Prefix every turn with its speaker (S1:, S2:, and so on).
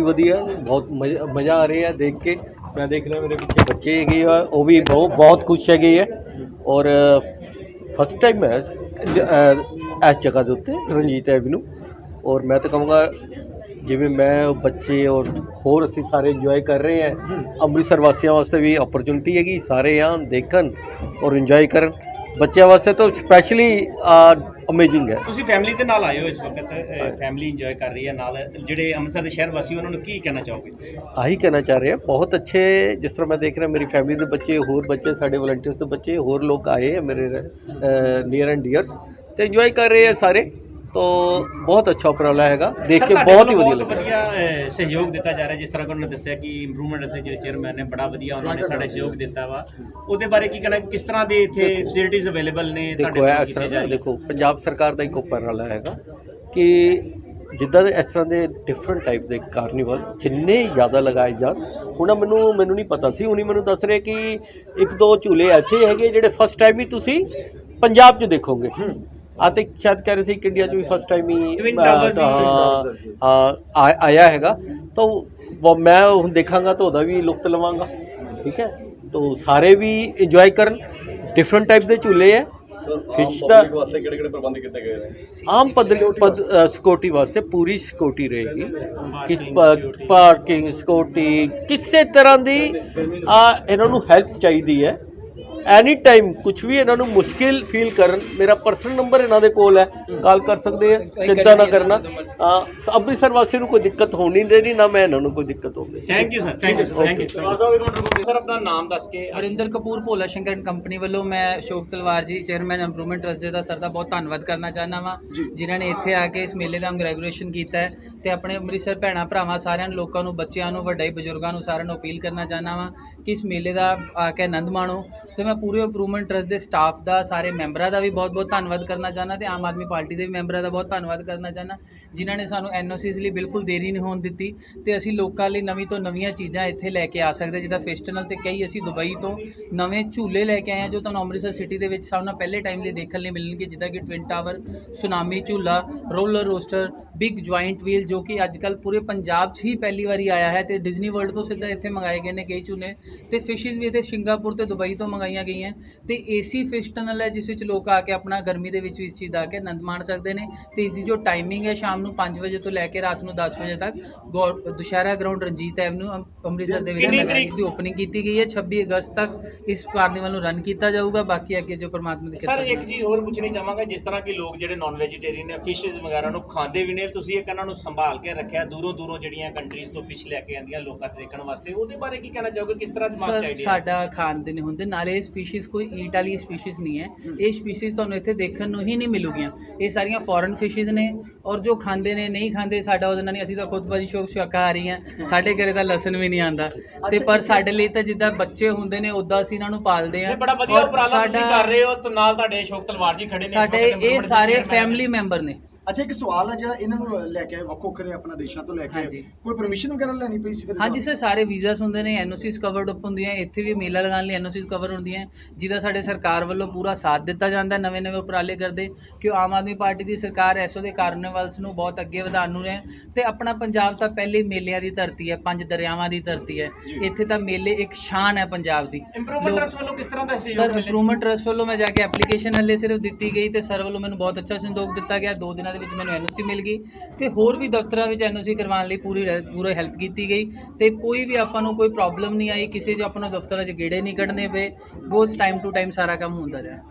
S1: ਬਹੁਤ ਹੀ ਵਧੀਆ ਬਹੁਤ ਮਜ਼ਾ ਮਜ਼ਾ ਆ ਰਿਹਾ ਦੇਖ ਕੇ। ਮੈਂ ਦੇਖ ਰਿਹਾ ਮੇਰੇ ਪਿੱਛੇ ਬੱਚੇ ਹੈਗੇ ਆ ਉਹ ਵੀ ਬਹੁਤ ਬਹੁਤ ਖੁਸ਼ ਹੈਗੇ ਆ। ਔਰ ਫਸਟ ਟਾਈਮ ਹੈ ਇਸ ਅਹ, ਇਸ ਜਗ੍ਹਾ ਦੇ ਉੱਤੇ ਰਣਜੀਤ ਐਵਨਿਊ ਔਰ ਮੈਂ ਤਾਂ ਕਹੂੰਗਾ ਜਿਵੇਂ ਮੈਂ ਬੱਚੇ ਔਰ ਹੋਰ ਅਸੀਂ ਸਾਰੇ ਇੰਜੋਏ ਕਰ ਰਹੇ ਹਾਂ ਅੰਮ੍ਰਿਤਸਰ ਵਾਸੀਆਂ ਵਾਸਤੇ ਵੀ ਓਪਰਚੁਨਿਟੀ ਹੈਗੀ ਸਾਰੇ ਆਉਣ ਦੇਖਣ ਔਰ ਇੰਜੋਏ ਕਰਨ। ਬੱਚਿਆਂ ਵਾਸਤੇ ਤਾਂ ਸਪੈਸ਼ਲੀ ਅਮੇਜ਼ਿੰਗ ਹੈ।
S2: ਤੁਸੀਂ ਫੈਮਿਲੀ ਦੇ ਨਾਲ ਆਏ ਹੋ ਇਸ ਵਕਤ ਫੈਮਿਲੀ ਇੰਜੋਏ ਕਰ ਰਹੀ ਹੈ ਨਾਲ। ਜਿਹੜੇ ਅੰਮ੍ਰਿਤਸਰ ਦੇ ਸ਼ਹਿਰ ਵਾਸੀ ਉਹਨਾਂ ਨੂੰ ਕੀ ਕਹਿਣਾ ਚਾਹੋਗੇ?
S1: ਆਹੀ ਕਹਿਣਾ ਚਾਹ ਰਹੇ ਹਾਂ। ਬਹੁਤ ਅੱਛੇ ਜਿਸ ਤਰ੍ਹਾਂ ਮੈਂ ਦੇਖ ਰਿਹਾ ਮੇਰੀ ਫੈਮਿਲੀ ਦੇ ਬੱਚੇ ਹੋਰ ਬੱਚੇ ਸਾਡੇ ਵਲੰਟੀਅਰਸ ਦੇ ਬੱਚੇ ਹੋਰ ਲੋਕ ਆਏ ਮੇਰੇ ਨੀਅਰ ਐਂਡ ਡੀਅਰਸ ਤੇ ਇੰਜੋਏ ਕਰ ਰਹੇ ਹੈ ਸਾਰੇ। ਤੋ ਬਹੁਤ ਅੱਛਾ ਉਪਰਾਲਾ ਹੈਗਾ। ਦੇਖ ਕੇ ਬਹੁਤ ਹੀ ਵਧੀਆ ਲੱਗਾ
S2: ਵਧੀਆ ਸਹਿਯੋਗ ਦਿੱਤਾ ਜਾ ਰਿਹਾ ਜਿਸ ਤਰ੍ਹਾਂ ਉਹਨਾਂ ਨੇ ਦੱਸਿਆ ਕਿ ਇੰਪਰੂਵਮੈਂਟ ਦੇ ਜਿਹੜੇ ਚੇਅਰਮੈਨ ਨੇ ਬੜਾ ਵਧੀਆ ਉਹਨਾਂ ਨੇ ਸਾਡਾ ਸਹਿਯੋਗ ਦਿੱਤਾ ਵਾ। ਉਹਦੇ ਬਾਰੇ ਕੀ ਕਹਿਣਾ ਕਿਸ ਤਰ੍ਹਾਂ ਦੇ ਇੱਥੇ ਫੈਸਿਲਿਟੀਜ਼ ਅਵੇਲੇਬਲ ਨੇ
S1: ਦੇਖੋ ਇਸ ਤਰ੍ਹਾਂ? ਦੇਖੋ ਪੰਜਾਬ ਸਰਕਾਰ ਦਾ ਇੱਕ ਉਪਰਾਲਾ ਹੈਗਾ ਕਿ ਜਿੱਦਾਂ ਦੇ ਇਸ ਤਰ੍ਹਾਂ ਦੇ ਡਿਫਰੈਂਟ ਟਾਈਪ ਦੇ ਕਾਰਨੀਵਲ ਜਿੰਨੇ ਜ਼ਿਆਦਾ ਲਗਾਏ ਜਾਣ ਹੁਣ ਮੈਨੂੰ ਮੈਨੂੰ ਨਹੀਂ ਪਤਾ ਸੀ ਹੁਣੀ ਮੈਨੂੰ ਦੱਸ ਰਹੇ ਕਿ ਇੱਕ ਦੋ ਝੂਲੇ ਐਸੇ ਹੈਗੇ ਜਿਹੜੇ ਫਸਟ ਟਾਈਮ ਹੀ ਤੁਸੀਂ ਪੰਜਾਬ 'ਚ ਦੇਖੋਗੇ। ਆ ਤੇ ਸ਼ਾਇਦ ਕਹਿ ਰਹੇ ਸੀ ਕਿ ਇੰਡੀਆ 'ਚ ਵੀ ਫਸਟ ਟਾਈਮ ਹੀ ਆਇਆ ਹੈਗਾ ਤਾਂ ਮੈਂ ਹੁਣ ਦੇਖਾਂਗਾ ਤਾਂ ਉਹਦਾ ਵੀ ਲੁਤਫ ਲਵਾਂਗਾ ਠੀਕ ਹੈ ਤਾਂ ਸਾਰੇ ਵੀ ਇੰਜੋਏ ਕਰਨ ਡਿਫਰੈਂਟ ਟਾਈਪ ਦੇ ਝੂਲੇ ਹੈ ਫਿਸ਼ ਦਾ
S3: ਵਾਸਤੇ ਕਿਹੜੇ ਕਿਹੜੇ ਪ੍ਰਬੰਧ ਕੀਤੇ ਗਏ ਨੇ
S1: ਆਮ ਪਦ ਪਦ ਸਿਕਿਉਰਿਟੀ ਵਾਸਤੇ ਪੂਰੀ ਸਿਕਿਉਰਿਟੀ ਰਹੇਗੀ ਕਿਸ। ਪਾਰਕਿੰਗ ਸਿਕਿਉਰਿਟੀ ਕਿਸੇ ਤਰ੍ਹਾਂ ਦੀ ਆ ਇਹਨਾਂ ਨੂੰ ਹੈਲਪ ਚਾਹੀਦੀ ਹੈ ਐਨੀ ਟਾਈਮ ਕੁਝ ਵੀ ਇਹਨਾਂ ਨੂੰ ਮੁਸ਼ਕਿਲ ਫੀਲ ਕਰਨ ਮੇਰਾ ਪਰਸਨਲ ਨੰਬਰ ਇਹਨਾਂ ਦੇ ਕੋਲ ਹੈ ਕਾਲ ਕਰ ਸਕਦੇ ਆ ਚਿੰਤਾ ਨਾ ਕਰਨਾ। ਆ, ਅੰਮ੍ਰਿਤਸਰ ਵਾਸੀ ਨੂੰ ਕੋਈ ਦਿੱਕਤ ਹੋਣੀ ਦੇਣੀ ਨਾ ਮੈਂ ਇਹਨਾਂ ਨੂੰ ਕੋਈ ਦਿੱਕਤ ਹੋਵੇ।
S2: Thank you sir thank you thank you sir ਆਪਣਾ ਨਾਮ ਦੱਸ ਕੇ
S4: ਵਰਿੰਦਰ ਕਪੂਰ ਭੋਲਾ ਸ਼ੰਕਰ ਐਂਡ ਕੰਪਨੀ ਵੱਲੋਂ ਮੈਂ ਅਸ਼ੋਕ ਤਲਵਾਰ ਜੀ ਚੇਅਰਮੈਨ ਇੰਪਰੂਵਮੈਂਟ ਟਰਸਟ ਦੇ ਦਾ ਸਰ ਦਾ ਬਹੁਤ ਧੰਨਵਾਦ ਕਰਨਾ ਚਾਹੁੰਦਾ ਵਾਂ ਜਿਨ੍ਹਾਂ ਨੇ ਇੱਥੇ ਆ ਕੇ ਇਸ ਮੇਲੇ ਦਾ ਇੰਗਰੈਗੂਲੇਸ਼ਨ ਕੀਤਾ ਹੈ ਤੇ ਆਪਣੇ ਅੰਮ੍ਰਿਤਸਰ ਭੈਣਾਂ ਭਰਾਵਾਂ ਸਾਰਿਆਂ ਨੂੰ ਲੋਕਾਂ ਨੂੰ ਬੱਚਿਆਂ ਨੂੰ ਵੱਡੇ ਬਜ਼ੁਰਗਾਂ ਨੂੰ ਸਾਰਿਆਂ ਨੂੰ ਅਪੀਲ ਕਰਨਾ ਚਾਹੁੰਦਾ ਵਾਂ ਕਿ ਇਸ ਮੇਲੇ ਦਾ ਆ ਕੇ ਆਨੰਦ ਮਾਣੋ ਤੇ ਮੈਂ ਪੂਰੇ ਇੰਪਰੂਵਮੈਂਟ ਟਰਸਟ ਦੇ ਸਟਾਫ ਦਾ, ਸਾਰੇ ਮੈਂਬਰਾਂ ਦਾ ਵੀ ਬਹੁਤ ਬਹੁਤ ਧੰਨਵਾਦ ਕਰਨਾ ਚਾਹੁੰਦਾ ਤੇ ਆਮ ਆਦਮੀ ਪਾਰਟੀ ਦੇ ਵੀ ਮੈਂਬਰਾਂ ਦਾ ਬਹੁਤ ਧੰਨਵਾਦ ਕਰਨਾ ਚਾਹੁੰਦਾ, ਜਿਨ੍ਹਾਂ ਨੇ ਸਾਨੂੰ ਐਨਓਸੀਸ ਲਈ ਬਿਲਕੁਲ ਦੇਰੀ ਨਹੀਂ ਹੋਣ ਦਿੱਤੀ ਤੇ ਅਸੀਂ ਲੋਕਾਂ ਲਈ ਨਵੀਂ ਤੋਂ ਨਵੀਆਂ ਚੀਜ਼ਾਂ ਇੱਥੇ ਲੈ ਕੇ ਆ ਸਕਦੇ, ਜਿੱਦਾਂ ਫੈਸਟੀਵਲ ਤੇ ਕਈ ਅਸੀਂ ਦੁਬਈ ਤੋਂ ਨਵੇਂ ਝੂਲੇ ਲੈ ਕੇ ਆਏ ਹਾਂ, ਜੋ ਤੁਹਾਨੂੰ ਅੰਮ੍ਰਿਤਸਰ ਸਿਟੀ ਦੇ ਵਿੱਚ ਸਭ ਨਾਲ ਪਹਿਲੇ ਟਾਈਮ ਲਈ ਦੇਖਣ ਲਈ ਮਿਲਣਗੇ, ਜਿੱਦਾਂ ਕਿ ਟਵਿਨ ਟਾਵਰ ਸੁਨਾਮੀ ਝੂਲਾ roller coaster big giant wheel ਜੋ ਕਿ ਅੱਜ ਕੱਲ ਪੂਰੇ ਪੰਜਾਬ 'ਚ ਹੀ ਪਹਿਲੀ ਵਾਰੀ ਆਇਆ ਹੈ ਤੇ ਡਿਜ਼ਨੀ ਵਰਲਡ ਤੋਂ ਸਿੱਧਾ ਇੱਥੇ ਮੰਗਾਏ ਗਏ ਨੇ ਕਈ ਝੂਲੇ ਤੇ ਫਿਸ਼ਿਸ ਵੀ ਇੱਥੇ ਸਿੰਗਾਪੁਰ ਤੇ ਦੁਬਈ ਤੋਂ ਮੰਗਾਈਆਂ ਗਈਆਂ ਤੇ ਏਸੀ ਫਿਸ਼ ਟਨਲ ਹੈ ਜਿਸ ਵਿੱਚ ਲੋਕ ਆ ਕੇ ਆਪਣਾ ਗਰਮੀ ਦੇ ਵਿੱਚ ਇਸ ਚੀਜ਼ ਦਾ ਆ ਕੇ ਆਨੰਦ ਮਾਣ ਸਕਦੇ ਨੇ ਤੇ ਇਸ ਦੀ ਜੋ ਟਾਈਮਿੰਗ ਹੈ ਸ਼ਾਮ ਨੂੰ 5 ਵਜੇ ਤੋਂ ਲੈ ਕੇ ਰਾਤ ਨੂੰ 10 ਵਜੇ ਤੱਕ ਦੁਸ਼ਹਿਰਾ ਗਰਾਊਂਡ ਰਣਜੀਤ ਐਵਨਿਊ ਅੰਮ- ਅੰਮ੍ਰਿਤਸਰ ਦੇ ਵਿੱਚ ਲਗਾਈ? ਦੀ ਓਪਨਿੰਗ ਕੀਤੀ ਗਈ ਹੈ 26 ਅਗਸਤ ਤੱਕ ਇਸ ਕਾਰਨੀਵਲ ਨੂੰ ਰਨ ਕੀਤਾ ਜਾਊਗਾ ਬਾਕੀ ਅੱਗੇ ਜੋ ਪਰਮਾਤਮਾ ਦੀ
S2: ਸਰ
S4: ਕਿਰਪਾ
S2: ਇੱਕ ਚੀਜ਼ ਹੋਰ ਪੁੱਛਣੀ ਚਾਹਾਂਗਾ ਜਿਸ ਤਰ੍ਹਾਂ ਕਿ ਲੋਕ ਜਿਹੜੇ ਨਾਨ ਵੈਜੀਟੇਰੀਅਨ ਨੇ ਫਿਸ਼ਸ ਵਗੈਰਾ ਨੂੰ ਖਾਂਦੇ ਵੀ ਨੇ ਤੁਸੀਂ ਇੱਕ ਇਹਨਾਂ ਨੂੰ ਸੰਭਾਲ ਕੇ ਰੱਖਿਆ ਦੂਰੋਂ ਦੂਰੋਂ ਜਿਹੜੀਆਂ ਕੰਟਰੀਜ਼ ਤੋਂ ਫਿਸ਼ ਲੈ ਕੇ ਆਉਂਦੀਆਂ ਲੋਕਾਂ ਤੇ ਦੇਖਣ ਵਾਸਤੇ ਉਹਦੇ ਬਾਰੇ ਕੀ ਕਹਿਣਾ ਚਾਹੋਗੇ? ਕਿਸ ਤਰ੍ਹਾਂ ਦਿਮਾਗ
S4: ਸਰ ਸਾਡਾ ਖਾਣ ਦੇ ਨਹੀਂ ਹੁੰਦੇ ਨਾਲੇ ਇਹ ਸਪੀਸੀਜ਼ ਕੋਈ ਈਟ ਵਾਲੀ ਸਪੀਸੀਜ਼ ਨਹੀਂ ਹੈ। ਇਹ ਸਪੀਸੀਜ਼ ਤੁਹਾਨੂੰ ਇੱਥੇ ਦੇਖਣ ਨੂੰ ਹੀ ਨਹੀਂ ਮਿਲੂਗੀਆਂ। ਇਹ ਸਾਰੀਆਂ ਫੋਰਨ ਫਿਸ਼ਿਜ਼ ਨੇ ਔਰ ਜੋ ਖਾਂਦੇ ਨੇ ਨਹੀਂ ਖਾਂਦੇ ਸਾਡਾ ਉਹਦੇ ਨਾਲ ਨਹੀਂ ਅਸੀਂ ਤਾਂ ਖੁਦ ਭਾਜੀ ਸ਼ੌਕ ਸ਼ਾਕਾਹਾਰੀ ਹਾਂ ਸਾਡੇ ਘਰੇ ਤਾਂ ਲਸਣ ਵੀ ਨਹੀਂ ਆਂਦਾ ਤੇ ਪਰ ਸਾਡੇ ਲਈ ਤਾਂ ਜਿੱਦਾਂ ਬੱਚੇ ਹੁੰਦੇ ਨੇ ਉਦਾਂ ਅਸੀਂ ਇਹਨਾਂ ਨੂੰ ਪਾਲਦੇ ਹਾਂ।
S2: ਇਹ ਬੜਾ ਵਧੀਆ
S4: ਔਰ
S2: ਉਪਰਾਲਾ ਤੁਸੀਂ
S4: ਸਾਡਾ-
S2: ਕਰ ਰਹੇ ਹੋ ਤੇ ਨਾਲ ਤੁਹਾਡੇ ਅਸ਼ੋਕ ਤਲਵਾਰ ਜੀ ਖੜੇ ਨੇ ਇਸ
S4: ਸਾਡੇ
S2: ਵਕਤ
S4: ਇਹ ਸਾਰੇ। ਫੈਮਿਲੀ ਮੈਂਬਰ ਨੇ।
S5: ਅੱਛਾ ਇੱਕ ਸਵਾਲ ਹੈ ਜਿਹੜਾ ਇਹਨਾਂ ਨੂੰ ਲੈ ਕੇ ਆਏ ਵੱਖੋ ਵੱਖਰੇ ਆਪਣਾ ਦੇਸ਼ਾਂ ਤੋਂ ਲੈ ਕੇ ਆਏ।
S4: ਹਾਂਜੀ।
S5: ਕੋਈ ਪਰਮਿਸ਼ਨ ਵਗੈਰਾ ਲੈਣੀ ਪਈ ਸੀ ਫਿਰ
S4: ਹਾਂਜੀ ਸਰ ਸਾਰੇ ਵੀਜ਼ਾਸ ਹੁੰਦੇ ਨੇ ਐਨਓਸੀਸ ਕਵਰਡ ਅਪ ਹੁੰਦੀਆਂ ਇੱਥੇ ਵੀ ਮੇਲਾ ਲਗਾਉਣ ਲਈ ਐਨਓਸੀਸ ਕਵਰ ਹੁੰਦੀਆਂ ਜਿਹਦਾ ਸਾਡੇ ਸਰਕਾਰ ਵੱਲੋਂ ਪੂਰਾ ਸਾਥ ਦਿੱਤਾ ਜਾਂਦਾ ਨਵੇਂ ਨਵੇਂ ਉਪਰਾਲੇ ਕਰਦੇ ਕਿ ਆਮ ਆਦਮੀ ਪਾਰਟੀ ਦੀ ਸਰਕਾਰ ਐਸੋ ਦੇ ਕਾਰਨੀਵਲਸ ਨੂੰ ਬਹੁਤ ਅੱਗੇ ਵਧਾਉਣ ਨੂੰ ਹੈ ਤੇ ਆਪਣਾ ਪੰਜਾਬ ਤਾਂ ਪਹਿਲੇ ਹੀ ਮੇਲਿਆਂ ਦੀ ਧਰਤੀ ਹੈ ਪੰਜ ਦਰਿਆਵਾਂ ਦੀ ਧਰਤੀ ਹੈ। ਇੱਥੇ ਤਾਂ ਮੇਲੇ ਇੱਕ ਸ਼ਾਨ ਹੈ ਪੰਜਾਬ ਦੀ।
S2: ਇੰਪਰੂਵਮੈਂਟ
S4: ਲੋਕ-
S2: ਟਰਸਟ ਵੱਲੋਂ ਕਿਸ ਤਰ੍ਹਾਂ ਦਾ
S4: ਸਰ
S2: ਸਹਿਯੋਗ ਮਿਲੇ
S4: ਇੰਪਰੂਵਮੈਂਟ ਟਰਸਟ ਵੱਲੋਂ ਮੈਂ ਜਾ ਕੇ ਐਪਲੀਕੇਸ਼ਨ ਹੱਲੇ ਸਿਰਫ ਦਿੱਤੀ ਗਈ ਤੇ ਸਰ ਵੱਲੋਂ ਮੈਨੂੰ ਬਹੁਤ ਅੱਛਾ ਸੰਦੋਗ ਦਿੱਤਾ ਗਿਆ ਦੋ ਦਿਨਾਂ ਦੇ ਵਿੱਚ ਮੈਨੂੰ ਐਨਓਸੀ ਮਿਲ ਗਈ ਤੇ ਹੋਰ ਵੀ ਦਫ਼ਤਰਾਂ ਵਿੱਚ ਐਨਓਸੀ ਕਰਵਾਉਣ ਲਈ ਪੂਰੀ ਰਹਿ- ਪੂਰੀ ਹੈਲਪ ਕੀਤੀ ਗਈ ਤੇ ਕੋਈ ਵੀ ਆਪਾਂ ਨੂੰ ਕੋਈ ਪ੍ਰੋਬਲਮ ਨਹੀਂ ਆਈ, ਕਿਸੇ 'ਚ ਆਪਾਂ ਦਫ਼ਤਰਾਂ 'ਚ ਗੇੜੇ ਨਹੀਂ ਕੱਢਣੇ ਪਏ, ਬਹੁਤ ਟਾਈਮ ਟੂ ਟਾਈਮ ਸਾਰਾ ਕੰਮ ਹੁੰਦਾ ਰਿਹਾ।